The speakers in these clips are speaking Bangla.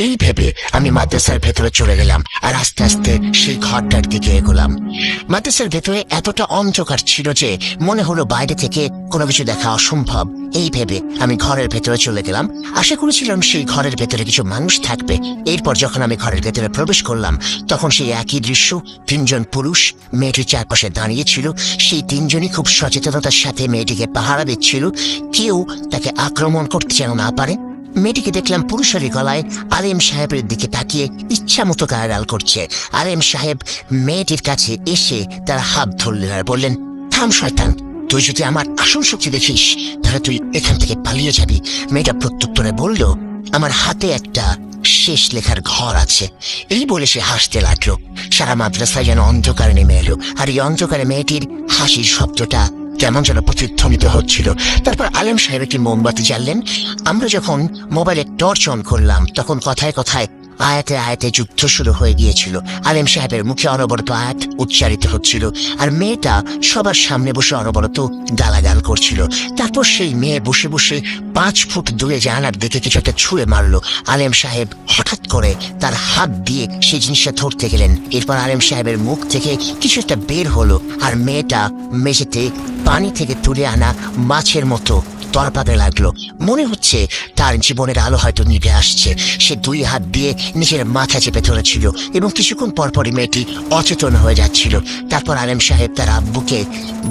এই ভেবে আমি মাদ্রাসার ভেতরে চলে গেলাম আর আস্তে আস্তে সেই ঘরটার দিকে এগোলাম। মাদ্রাসার ভেতরে এতটা অন্ধকার ছিল যে মনে হলো বাইরে থেকে কোনো কিছু দেখা অসম্ভব। এই ভেবে আমি ঘরের ভেতরে চলে গেলাম। আশা করেছিলাম সেই ঘরের ভেতরে কিছু মানুষ থাকবে। এরপর যখন আমি ঘরের ভেতরে প্রবেশ করলাম, তখন সেই একই দৃশ্য, তিনজন পুরুষ, মেয়েটির চারপাশে দাঁড়িয়ে ছিল। সেই তিনজনই খুব সচেতনতার সাথে মেয়েটিকে পাহারা দিচ্ছিল। কেউ তাকে আক্রমণ করতে যেন না পারে। মেয়েটিকে দেখলাম পুরুষেরই গলায় আলেম সাহেবের দিকে তাকিয়ে ইচ্ছা মতো গায়াল করছে। আলেম সাহেব মেয়েটির কাছে এসে তার হাত ধরলেন আর বললেন, থাম, শয়তান, তুই যদি আমার আসল শক্তি দেখিস, তাহলে তুই এখান থেকে পালিয়ে যাবি। মেয়েটা প্রত্যুত্তরে বলল, আমার হাতে একটা শেষ লেখার ঘর আছে। এই বলে সে হাসতে লাগল। সারা মাদ্রাসায় যেন অন্ধকারে নেমে এলো, আর এই অন্ধকারে মেয়েটির হাসির শব্দটা কেমন যেন প্রতিধ্বনিত হচ্ছিল। তারপর আলম সাহেব একটি মোমবাতি জ্বাললেন। আমরা যখন মোবাইলে টর্চ অন করলাম, তখন কথায় কথায় আয়াতে আয়াতে যুদ্ধ শুরু হয়ে গিয়েছিল। আলেম সাহেবের মুখে অনবরত আয়াত উচ্চারিত হচ্ছিল আর মেয়েটা সবার সামনে বসে অনবরত গালাগাল করছিল। তারপর সেই মেয়ে বসে বসে পাঁচ ফুট দূরে জানালার দিকে কিছু একটা ছুঁড়ে মারলো। আলেম সাহেব হঠাৎ করে তার হাত দিয়ে সেই জিনিসটা ধরতে গেলেন। এরপর আলেম সাহেবের মুখ থেকে কিছু একটা বের হলো আর মেয়েটা মেঝেতে পানি থেকে তুলে আনা মাছের মতো তরপাতে লাগল। মনে হচ্ছে তার জীবনের আলো হয়তো নিভে আসছে। সে দুই হাত দিয়ে নিজের মাথা চেপে ধরেছিল এবং কিছুক্ষণ পরপরই মেয়েটি অচেতন হয়ে যাচ্ছিল। তারপর আলেম সাহেব তার আব্বুকে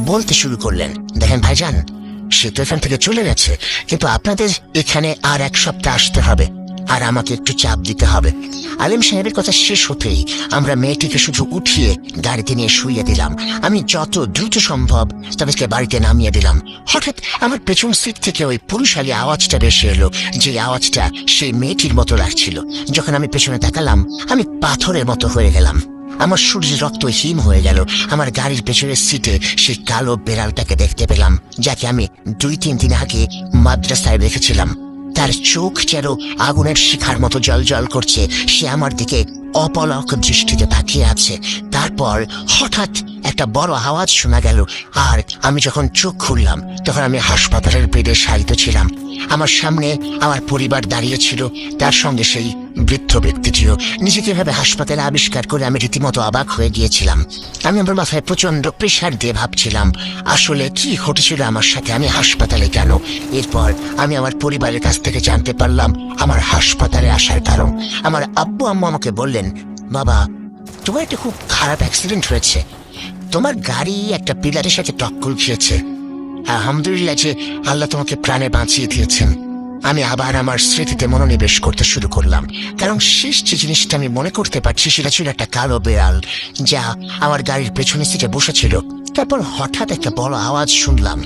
বলতে শুরু করলেন, দেখেন ভাইজান, সে তো এখান থেকে চলে গেছে, কিন্তু আপনাদের এখানে আর এক সপ্তাহ আসতে হবে। আর আমাকে একটু চাপ দিতে হবে। আলেম সাহেবের কথা শেষ হতেই আমরা মেয়েটিকে শুধু উঠিয়ে গাড়িতে নিয়ে শুইয়ে দিলাম। আমি যত দ্রুত সম্ভব তাদেরকে বাড়িতে নামিয়ে দিলাম। হঠাৎ আমার পেছন সিট থেকে ওই পুরুষালী আওয়াজটা বেশি এলো, যে আওয়াজটা সেই মেয়েটির মতো লাগছিল। যখন আমি পেছনে তাকালাম, আমি পাথরের মতো হয়ে গেলাম। আমার সূর্যের রক্ত হিম হয়ে গেল। আমার গাড়ির পেছনের সিটে সেই কালো বেড়ালটাকে দেখতে পেলাম, যাকে আমি দুই তিন দিন আগে মাদ্রাসায় রেখেছিলাম। তার চোখ যেন আগুনের শিখার মতো জল জল করছে। সে আমার দিকে অপলক দৃষ্টিতে তাকিয়ে আছে। তারপর হঠাৎ একটা বড় আওয়াজ শোনা গেল, আর আমি যখন চোখ খুললাম, তখন আমি হাসপাতালের বেডে শায়িত ছিলাম। আমার সামনে আমার পরিবার দাঁড়িয়ে ছিল, তার সঙ্গে সেই বৃদ্ধ ব্যক্তিটিও। নিজেকে ভাবে হাসপাতালে আবিষ্কার করে আমি রীতিমতো অবাক হয়ে গিয়েছিলাম। আমি আমার মাথায় প্রচণ্ড প্রেশার দিয়ে ভাবছিলাম, আসলে কি ঘটেছিল আমার সাথে? আমি হাসপাতালে কেন? এরপর আমি আমার পরিবারের কাছ থেকে জানতে পারলাম, আমার হাসপাতালে আসার কারণ। আমার আব্বু আম্মু আমাকে বললেন, বাবা, তোমার একটা খুব খারাপ অ্যাক্সিডেন্ট হয়েছে। তোমার গাড়ি একটা পিলারের সাথে টক্কর খেয়েছে। আলহামদুলিল্লাহ যে আল্লাহ তোমাকে প্রাণে বাঁচিয়ে দিয়েছেন। আমি আবার আমার স্মৃতিতে মনোনিবেশ করতে শুরু করলাম। কারণ শেষ যে জিনিসটা আমি মনে করতে পারছি সেটা ছিল একটা কালো বেড়াল যা আমার গাড়ির পেছনে সিটে বসেছিল তারপর হঠাৎ একটা বড় আওয়াজ শুনলাম।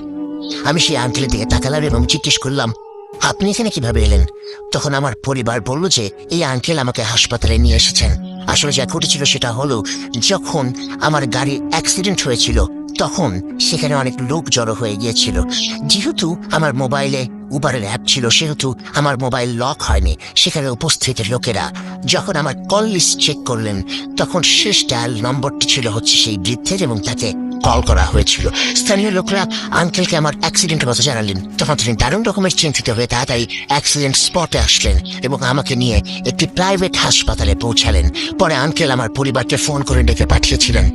আমি সেই আঙ্কেলের দিকে তাকালাম এবং জিজ্ঞেস করলাম, আপনি এখানে কীভাবে এলেন? তখন আমার পরিবার বলল যে, এই আঙ্কেল আমাকে হাসপাতালে নিয়ে এসেছেন। আসলে যা ঘটেছিল সেটা হলো, যখন আমার গাড়ি অ্যাক্সিডেন্ট হয়েছিল, তখন সেখানে অনেক লোক জড়ো হয়ে গিয়েছিল। যেহেতু আমার মোবাইলে উবারের অ্যাপ ছিল, সেহেতু আমার মোবাইল লক হয়নি, সেখানে উপস্থিত লোকেরা যখন আমার কল লিস্ট চেক করলেন, তখন শেষ ডায়াল নম্বরটি ছিল হচ্ছে সেই বৃদ্ধের এবং তাকে কল করা হয়েছিল। স্থানীয় লোকরা আঙ্কেলকে আমার অ্যাক্সিডেন্টের কথা জানালেন। তখন তিনি দারুণ রকমের চিন্তিত হয়ে তাড়াতাড়ি অ্যাক্সিডেন্ট স্পটে আসলেন এবং আমাকে নিয়ে একটি প্রাইভেট হাসপাতালে পৌঁছালেন। পরে আঙ্কেল আমার পরিবারকে ফোন করে ডেকে পাঠিয়েছিলেন।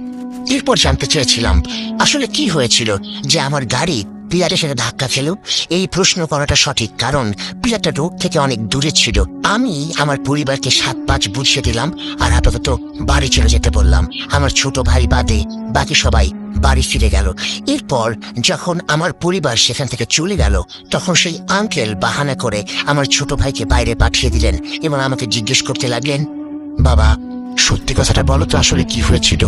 এরপর জানতে চেয়েছিলাম, আসলে কি হয়েছিল যে আমার গাড়ি পিলারের সাথে ধাক্কা খেল। এই প্রশ্ন করাটা সঠিক, কারণ পিলারটা রোগ থেকে অনেক দূরে ছিল। আমি আমার পরিবারকে সাত পাঁচ বুঝিয়ে দিলাম আর আপাতত বাড়ি চলে যেতে বললাম। আমার ছোট ভাই বাদে বাকি সবাই বাড়ি ফিরে গেল। এরপর যখন আমার পরিবার সেখান থেকে চলে গেল, তখন সেই আঙ্কেল বাহানা করে আমার ছোট ভাইকে বাইরে পাঠিয়ে দিলেন এবং আমাকে জিজ্ঞেস করতে লাগলেন, বাবা, সত্যি কথাটা বলো তো আসলে কি হয়েছিল?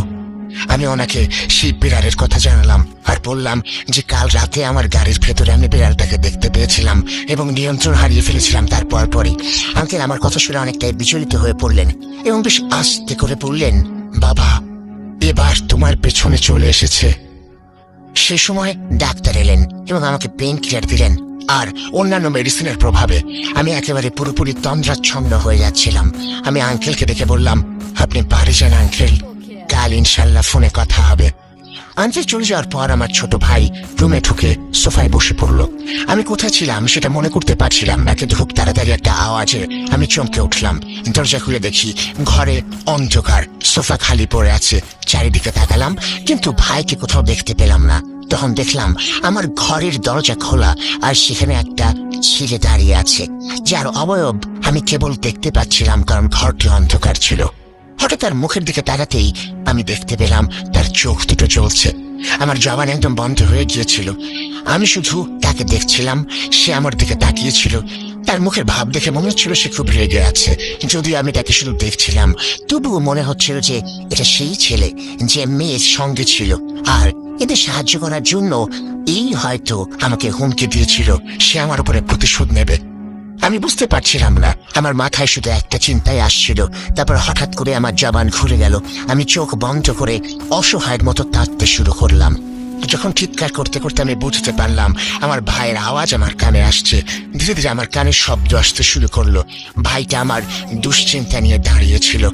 আমি ওনাকে সেই বিড়ালের কথা জানালাম আর বললাম যে কাল রাতে আমার গাড়ির ভেতরে আমি বিড়ালটাকে দেখতে পেয়েছিলাম এবং নিয়ন্ত্রণ হারিয়ে ফেলেছিলাম তারপর পরই। আঙ্কেল, আমার কথা শুনে অনেকটাই বিচলিত হয়ে পড়লেন এবং বেশ আস্তে করে বললেন, বাবা, এবার তোমার পেছনে চলে এসেছে। সে সময় ডাক্তার এলেন এবং আমাকে পেন কিলার দিলেন আর অন্যান্য মেডিসিনের প্রভাবে আমি একেবারে পুরোপুরি তন্দ্রাচ্ছন্ন হয়ে যাচ্ছিলাম। আমি আঙ্কেলকে দেখে বললাম, আপনি বাড়ি যান, আঙ্কেল। কাল ইনশাল্লাহ ফোনে কথা হবে। আন্টি চলে যাওয়ার পর আমার ছোট ভাই রুমে ঢুকে সোফায় বসে পড়ল। আমি কোথায় ছিলাম সেটা মনে করতে পারছিলাম না, কিন্তু খুব তাড়াতাড়ি একটা আওয়াজে আমি চমকে উঠলাম। দরজা খুলে দেখি ঘরে অন্ধকার, সোফা খালি পড়ে আছে, চারিদিকে তাকালাম, কিন্তু ভাইকে কোথাও দেখতে পেলাম না। তখন দেখলাম আমার ঘরের দরজা খোলা, আর সেখানে একটা ছেলে দাঁড়িয়ে আছে, যার অবয়ব আমি কেবল দেখতে পাচ্ছিলাম কারণ ঘরটি অন্ধকার ছিল। হঠাৎ তার মুখের দিকে তাকাতেই আমি দেখতে পেলাম তার চোখ দুটো জ্বলছে। আমার জবান একদম বন্ধ হয়ে গিয়েছিল। আমি শুধু তাকে দেখছিলাম, সে আমার দিকে তাকিয়েছিল। তার মুখের ভাব দেখে মনে হচ্ছিল সে খুব রেগে আছে। যদিও আমি তাকে শুধু দেখছিলাম, তবুও মনে হচ্ছিল যে এটা সেই ছেলে যে মেয়ের সঙ্গে ছিল। আর এদের সাহায্য করার জন্য এই হয়তো আমাকে হুমকি দিয়েছিল। সে আমার উপরে প্রতিশোধ নেবে। আমি বুঝতে পারছিলাম না। আমার মাথায় শুধু একটা চিন্তাই আসছিল। তারপর হঠাৎ করে আমার জবান ঘুরে গেল। আমি চোখ বন্ধ করে অসহায়ের মতো কাঁদতে শুরু করলাম। যখন চিৎকার করতে করতে আমি বুঝতে পারলাম, আমার ভাইয়ের আওয়াজ আমার কানে আসছে। ধীরে ধীরে আমার কানে শব্দ আসতে শুরু করল। ভাইটা আমার দুশ্চিন্তা নিয়ে দাঁড়িয়েছিল।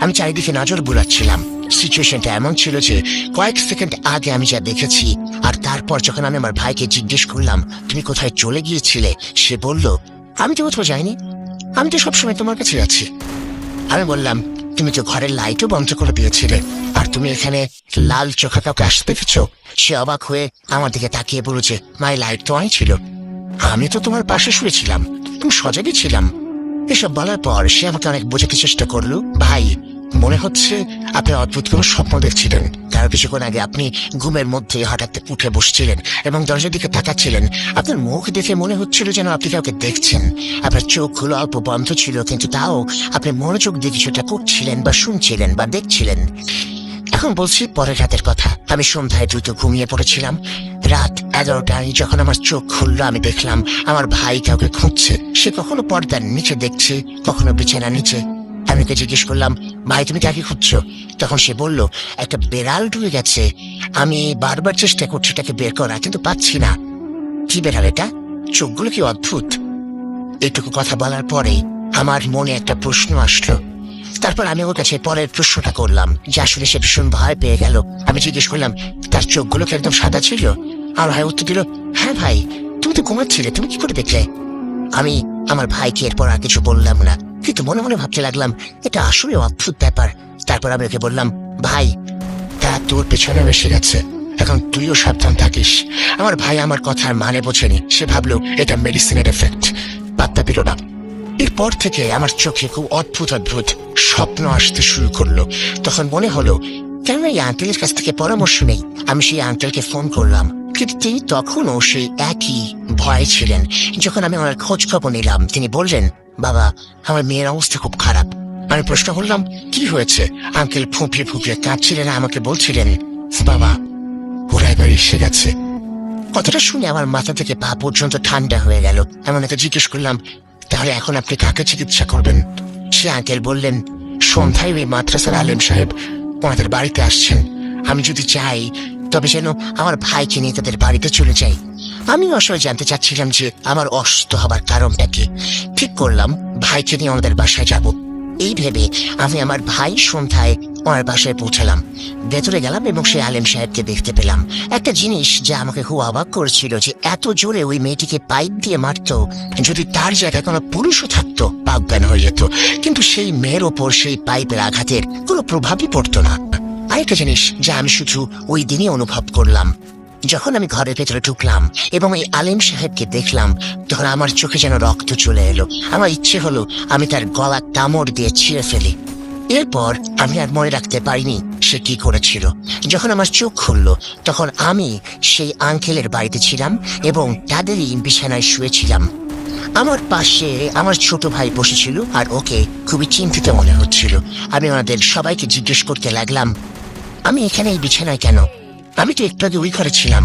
আমি চারিদিকে নজর বুলাচ্ছিলাম। সিচুয়েশনটা এমন ছিল যে, কয়েক সেকেন্ড আগে আমি যা দেখেছি, আর তারপর যখন আমি আমার ভাইকে জিজ্ঞেস করলাম, তুমি কোথায় চলে গিয়েছিলে? সে বলল আমি তো কোথাও যাইনি। আমি তো সবসময় তোমার কাছে আছি। আমি বললাম, তুমি তো ঘরের লাইটও বন্ধ করে দিয়েছিলে, আর তুমি এখানে লাল চোখা কাউকে আসতে দেখেছ? সে অবাক হয়ে আমার দিকে তাকিয়ে বলেছে মাই, লাইট তো আই ছিল। আমি তো তোমার পাশে শুয়েছিলাম তুমি সজাগই ছিলাম। এসব বলার পর সে আমাকে অনেক বোঝাতে চেষ্টা করল, ভাই মনে হচ্ছে আপনি অদ্ভুত কোনো স্বপ্ন দেখছিলেন। তার কিছুক্ষণ আগে আপনি ঘুমের মধ্যে হঠাৎ উঠে বসছিলেন এবং দরজার দিকে তাকাচ্ছিলেন। আপনার মুখ দেখে মনে হচ্ছিল যেন আপনি কাউকে দেখছেন। আপনার চোখ চোখগুলো অল্প বন্ধ ছিল, কিন্তু তাও আপনি মনোযোগ দিয়ে কিছুটা করছিলেন বা শুনছিলেন বা দেখছিলেন। এখন বলছি পরের রাতের কথা। আমি সন্ধ্যায় দ্রুত ঘুমিয়ে পড়েছিলাম। রাত এগারোটায় যখন আমার চোখ খুললো, আমি দেখলাম আমার ভাই কাউকে খুঁজছে। সে কখনো পর্দার নিচে দেখছে, কখনো বিছানা নিচে। আমি ওকে জিজ্ঞেস করলাম, ভাই, তুমি কাকে খুঁজছো? তখন সে বলল, একটা বেড়াল ঢুকে গেছে। আমি বারবার চেষ্টা করছি তাকে বের করা, কিন্তু পাচ্ছি না। কি বেড়াল এটা? চোখগুলো কি অদ্ভুত? এটুকু কথা বলার পরে আমার মনে একটা প্রশ্ন আসলো। তারপর আমি ওর কাছে পরের প্রশ্নটা করলাম, যে আসলে সে ভীষণ ভয় পেয়ে গেল। আমি জিজ্ঞেস করলাম, তার চোখগুলো কি একদম সাদা ছিল? আর ভাই উত্তর দিল হ্যাঁ ভাই, তুমি তো ঘুমাচ্ছিলে, তুমি কি করে দেখলে? আমি আমার ভাইকে এরপর আর কিছু বললাম না। কিন্তু মনে মনে ভাবতে লাগলাম, এটা আসলে অদ্ভুত ব্যাপার। তারপর আমি ওকে বললাম, ভাই, তা তোর পেছনে এসে গেছে। এখন তুইও সাবধান থাকিস। আমার ভাই আমার কথার মানে বোঝেনি। সে ভাবলো, এটা মেডিসিনের এফেক্ট পাত্তা পেল না। এরপর থেকে আমার চোখে খুব অদ্ভুত অদ্ভুত স্বপ্ন আসতে শুরু করল। তখন মনে হলো, কেন এই আঙ্কেলের কাছ থেকে পরামর্শ নেই? আমি সেই আঙ্কেলকে ফোন করলাম। কিন্তু তিনি তখনও সেই একই ভয় ছিলেন। যখন আমি ওনার খোঁজ খবর নিলাম, তিনি বললেন বাবা, আমার মেয়ের অবস্থা খুব খারাপ। আমি প্রশ্ন করলাম, কি হয়েছে? আঙ্কেল ফুঁপিয়ে ফুঁপিয়ে কাঁদছিলেন, আমাকে বলছিলেন, বাবা ওরা এবার এসে গেছে। কথাটা শুনে আমার মাথা থেকে পা পর্যন্ত ঠান্ডা হয়ে গেল। এমন একটা জিজ্ঞেস করলাম, তাহলে এখন আপনি কাকে চিকিৎসা করবেন? সে আঙ্কেল বললেন, সন্ধ্যায় ওই মাদ্রাসার আলেম সাহেব ওনাদের বাড়িতে আসছেন। আমি যদি চাই, তবে যেন আমার ভাইকে নিয়ে তাদের বাড়িতে চলে যাই। আমি আসলে জানতে চাচ্ছিলাম যে আমার অসুস্থ হবার কারণটা কি। ঠিক করলাম ভাইকে নিয়ে ওনাদের বাসায় যাব। এই ভেবে আমি আমার ভাই সন্ধ্যায় ওনার বাসায় পৌঁছালাম। ভেতরে গেলাম এবং সেই আলেম সাহেবকে দেখতে পেলাম। একটা জিনিস যা আমাকে খুব অবাক করেছিল যে এত জোরে ওই মেয়েটিকে পাইপ দিয়ে মারতো, যদি তার জায়গায় কোনো পুরুষও থাকতো পাগদান হয়ে যেত। কিন্তু সেই মেয়ের ওপর সেই পাইপের আঘাতের কোনো প্রভাবই পড়তো না। আরেকটা জিনিস যা আমি শুধু ওই দিনই অনুভব করলাম যখন আমি ঘরের ভেতরে ঢুকলাম এবং এই আলিম সাহেবকে দেখলাম, তখন আমার চোখে যেন রক্ত চলে এলো। আমার ইচ্ছে হলো আমি তার গলা কামড় দিয়ে ছিঁড়ে ফেলি। এরপর আমি আর মনে রাখতে পারিনি সে কি করেছিল। যখন আমার চোখ খুললো, তখন আমি সেই আঙ্কেলের বাড়িতে ছিলাম এবং তাদেরই বিছানায় শুয়েছিলাম। আমার পাশে আমার ছোট ভাই বসেছিল আর ওকে খুবই চিন্তিত মনে হচ্ছিল। আমি ওনাদের সবাইকে জিজ্ঞেস করতে লাগলাম, আমি এখানে এই বিছানায় কেন? আমি তো একটু আগে ওই ঘরে ছিলাম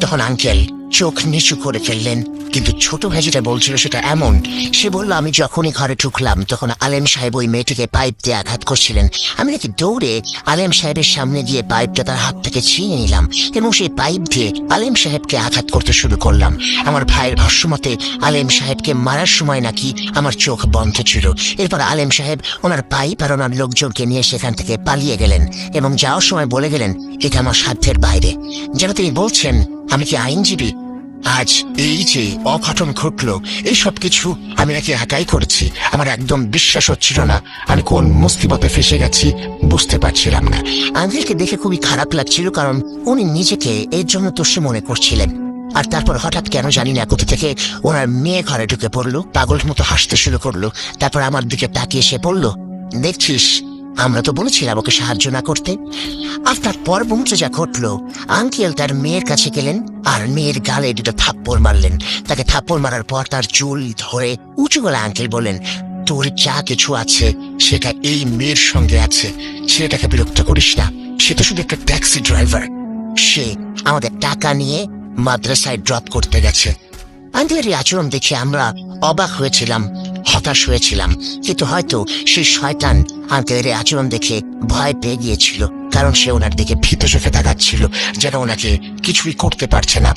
তখন আঙ্কেল চোখ নিচু করে ফেললেন, কিন্তু ছোট ভাই যেটা বলছিল সেটা এমন। সে বলল, আমি যখনই ঘরে ঢুকলাম, তখন আলেম সাহেব ওই মেয়েটিকে পাইপ দিয়ে আঘাত করছিলেন। আমি নাকি দৌড়ে আলেম সাহেবের সামনে গিয়ে পাইপটা তার হাত থেকে ছিনিয়ে নিলাম এবং সেই পাইপ দিয়ে আলেম সাহেবকে আঘাত করতে শুরু করলাম। আমার ভাইয়ের ভাষ্যমতে, আলেম সাহেবকে মারার সময় নাকি আমার চোখ বন্ধ ছিল। এরপর আলেম সাহেব ওনার পাইপ আর ওনার লোকজনকে নিয়ে সেখান থেকে পালিয়ে গেলেন এবং যাওয়ার সময় বলে গেলেন, এটা আমার সাধ্যের বাইরে। যেন তিনি বলছেন আমি কি আইনজীবী? আজ এই যে অঘটন ঘটলো, এই সব কিছু আমি নাকি একাই করেছি। আমার একদম বিশ্বাস হচ্ছিল না। আমি কোন মুস্তিবতে ফেসে গেছি বুঝতে পারছিলাম না। আঙ্কেলকে দেখে খুবই খারাপ লাগছিল কারণ উনি নিজেকে এর জন্য তোষে মনে করছিলেন। আর তারপর হঠাৎ কেন জানি না, কোথা থেকে ওনার মেয়ে ঘরে ঢুকে পড়ল পাগল মতো হাসতে শুরু করল, তারপর আমার দিকে তাকিয়ে সে পড়ল। দেখছিস আমরা তো বলেছিলাম ওকে সাহায্য না করতে। আর তারপর মুহূর্তে যা ঘটলো আঙ্কেল তার মেয়ের কাছে গেলেন আর মেয়ের গালে দুটো থাপ্পড় মারলেন। তাকে থাপ্পড় মারার পর তার চুল ধরে উঁচু গলা আঙ্কেল বলেন তোর যা কিছু আছে, সেটা এই মেয়ের সঙ্গে আছে। সেটাকে বিরক্ত করিস না। সে তো শুধু একটা ট্যাক্সি ড্রাইভার সে আমাদের টাকা নিয়ে মাদ্রাসায় ড্রপ করতে গেছে। আঙ্কেলের এই আচরণ দেখে আমরা অবাক হয়েছিলাম। হতাশ হয়েছিলাম। কিন্তু হয়তো সেই শয়তান আঙ্কেলের আচরণ দেখে ভয় পেয়ে গিয়েছিল, কারণ সে ওনার দিকে ভীত চোখে তাকাচ্ছিল, যেন ওনাকে কিছুই করতে পারছে না।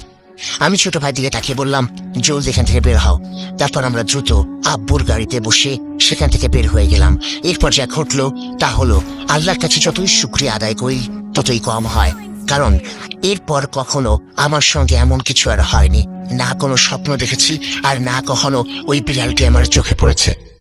আমি ছোট ভাই দিকে তাকিয়ে বললাম, জলদি এখান থেকে বের হও। তারপর আমরা দ্রুত আব্বুর গাড়িতে বসে সেখান থেকে বের হয়ে গেলাম। এরপর যা ঘটলো তা হলো, আল্লাহর কাছে যতই শুক্রিয়া আদায় করি, ততই কম হয়। কারণ এরপর কখনো আমার সঙ্গে এমন কিছু আর হয়নি। না কোনো স্বপ্ন দেখেছি আর না কখনো ওই বিড়ালটি আমার চোখে পড়েছে।